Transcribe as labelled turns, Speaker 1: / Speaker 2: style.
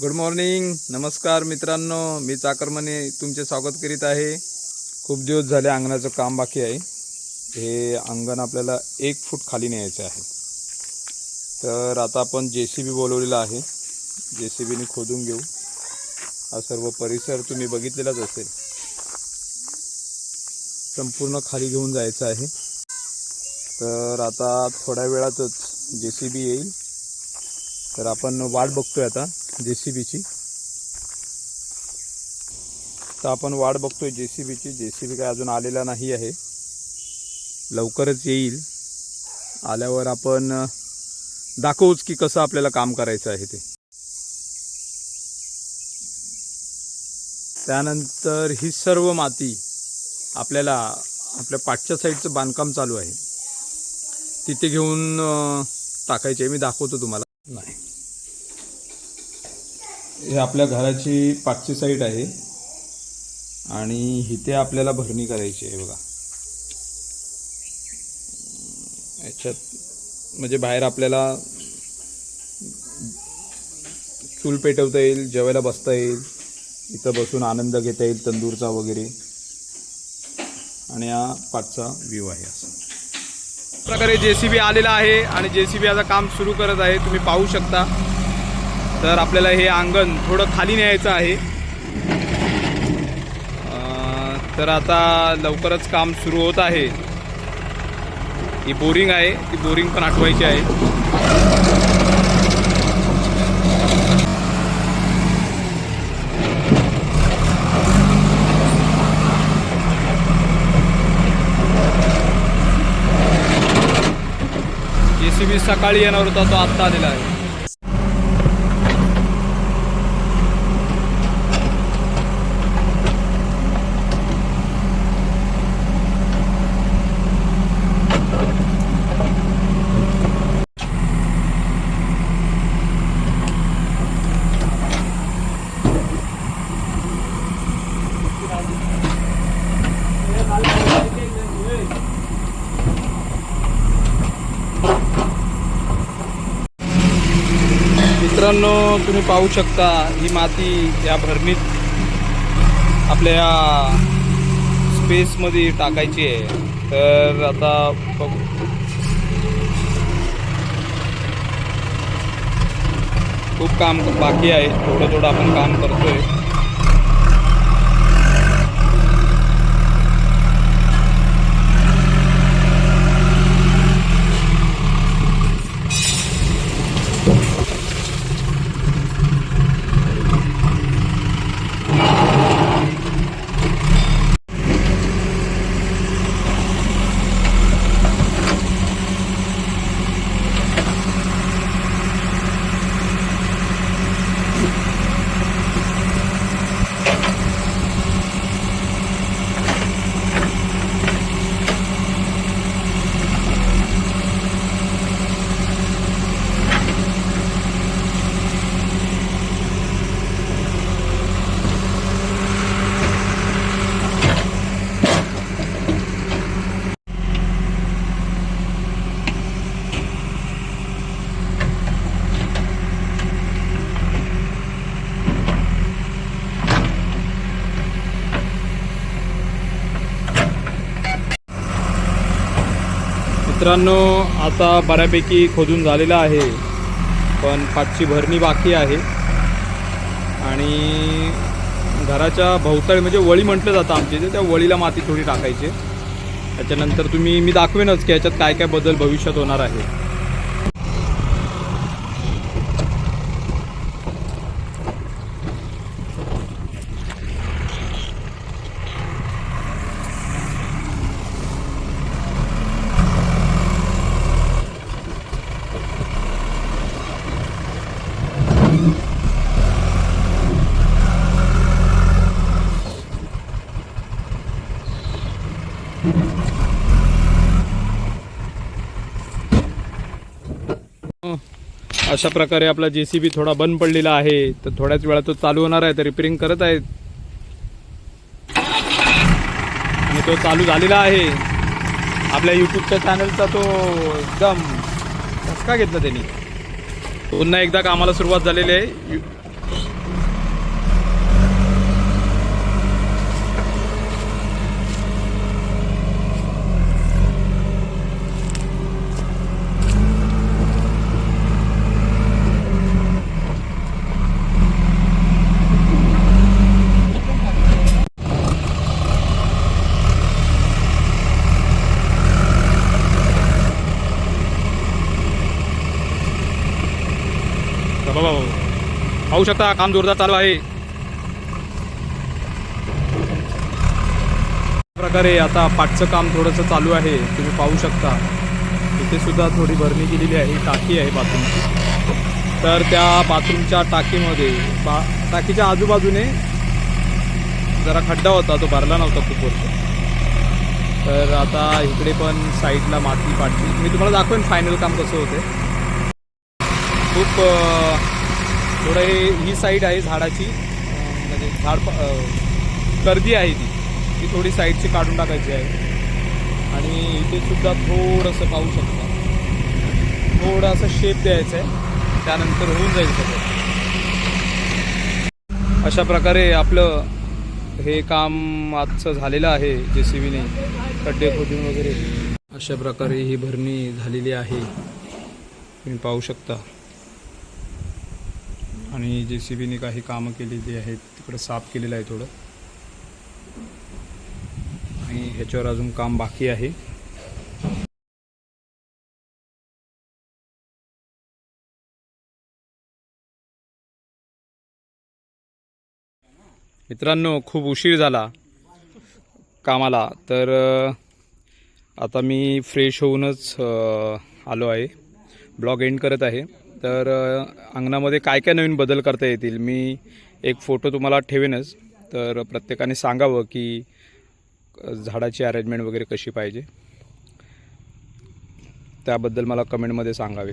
Speaker 1: Good morning नमस्कार मित्रांनो. मी चाकरमने तुमचे स्वागत करीत आहे. खूप दिवस झाले अंगणाचं काम बाकी आहे. हे अंगण आपल्याला एक फूट खाली न्यायचं आहे. तर आता आपण जे सी बी बोलवलेला आहे. जे सी बीने खोदून घेऊ. हा सर्व परिसर तुम्ही बघितलेलाच असेल. संपूर्ण खाली घेऊन जायचं आहे. तर आता थोड्या वेळातच जे सी बी येईल. तर आपण वाट बघतोय आता जे सी बीची तर आपण वाट बघतोय जे सी बीची जे सी बी काय अजून आलेला नाही आहे. लवकरच येईल. आल्यावर आपण दाखवूच की कसं आपल्याला काम करायचं आहे ते. त्यानंतर ही सर्व माती आपल्याला आपल्या पाठच्या साईडचं बांधकाम चालू आहे. तिथे घेऊन टाकायची आहे मी दाखवतो तुम्हाला. नाही. हे आपल्या घराची पाचची साईड आहे. आणि इथे आपल्याला भरणी करायची आहे बघा. याच्यात म्हणजे बाहेर आपल्याला चूल पेटवता येईल जेवायला बसता येईल. इथं बसून आनंद घेता येईल तंदूरचा वगैरे. आणि हा पाचचा व्ह्यू आहे असं. प्रकारे जे सी बी आलेला आहे आणि जे सी बी आता काम सुरू करत आहे. तुम्ही पाहू शकता. तर आपल्याला हे अंगण थोडं खाली न्यायचं आहे. तर आता लवकरच काम सुरू होत आहे. ही बोरिंग आहे. ती बोरिंग पण आठवायची आहे. सकाळी येणार होता तो आत्ता आलेला आहे. मित्रांनो तुम्ही पाहू शकता ही माती या भरणीत आपल्या या स्पेसमध्ये टाकायची आहे. तर आता बघू. खूप काम बाकी आहे. थोडं थोडं आपण काम करतोय. मित्रांनो आता बऱ्यापैकी खोदून झालेलं आहे पण पाठची भरणी बाकी आहे. आणि घराच्या भोवताळी म्हणजे वळी म्हटलं जातं आमच्या इथे त्या वळीला माती थोडी टाकायची त्याच्यानंतर तुम्ही मी दाखवेनच की याच्यात काय काय बदल भविष्यात होणार आहे. अशा प्रकारे आपला जे सी बी थोडा बंद पडलेला आहे. तर थोड्याच वेळा तो चालू होणार आहे. तर रिपेरिंग करत आहेत. आणि तो चालू झालेला आहे. आपल्या यूट्यूबच्या चॅनलचा तो एकदम धसका घेतला त्यांनी. पुन्हा एकदा कामाला सुरुवात झालेली आहे. बघा बघा पाहू शकता काम जोरदार चालू आहे. प्रकारे आता पाठचं काम थोडंसं चालू आहे. तुम्ही पाहू शकता. इथे सुद्धा थोडी भरणी केलेली आहे. टाकी आहे बाथरूमची. तर त्या बाथरूमच्या टाकीमध्ये बा टाकीच्या आजूबाजूने जरा खड्डा होता. तो भरला नव्हता खूप वर्ष. तर आता इकडे पण साईडला माती पाठली मी तुम्हाला दाखवेन फायनल काम कसं होते खूप थोडं हे ही साईड आहे झाडाची. म्हणजे झाड गर्दी आहे ती. ती थोडी साईडची काढून टाकायची आहे. आणि इथे सुद्धा थोडंसं पाहू शकता. थोडं असं शेप द्यायचं आहे. त्यानंतर होऊन जाईल सगळं. अशा प्रकारे आपलं हे काम आजचं झालेलं आहे जे सी बीने खड्डे खोदून वगैरे. अशा प्रकारे ही भरणी झालेली आहे. तुम्ही पाहू शकता. आणि जे सी बीने काही कामं केलेली आहेत तिकडं साफ केलेलं आहे थोडं. आणि ह्याच्यावर अजून काम बाकी आहे. मित्रांनो खूप उशीर झाला कामाला तर आता मी फ्रेश होऊनच आलो आहे. ब्लॉग एंड करत आहे. तर अंगणामध्ये काय काय नवीन बदल करता येतील मी एक फोटो तुम्हाला ठेवेनच. तर प्रत्येकाने सांगावं की झाडाची अरेंजमेंट वगैरे कशी पाहिजे. त्याबद्दल मला कमेंटमध्ये सांगावे.